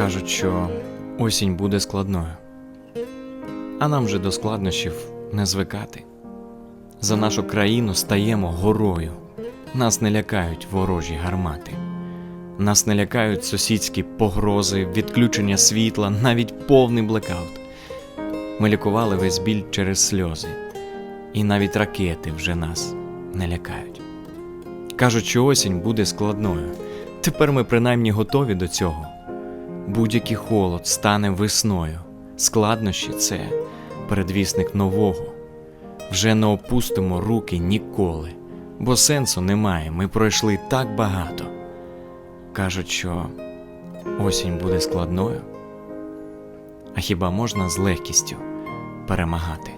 Кажуть, що осінь буде складною. А нам же до складнощів не звикати. За нашу країну стаємо горою. Нас не лякають ворожі гармати. Нас не лякають сусідські погрози, відключення світла, навіть повний блекаут. Ми лікували весь біль через сльози, і навіть ракети вже нас не лякають. Кажуть, що осінь буде складною. Тепер ми принаймні готові до цього. Будь-який холод стане весною. Складнощі це передвісник нового. Вже не опустимо руки ніколи, бо сенсу немає. Ми пройшли так багато. Кажуть, що осінь буде складною. А хіба можна з легкістю перемагати?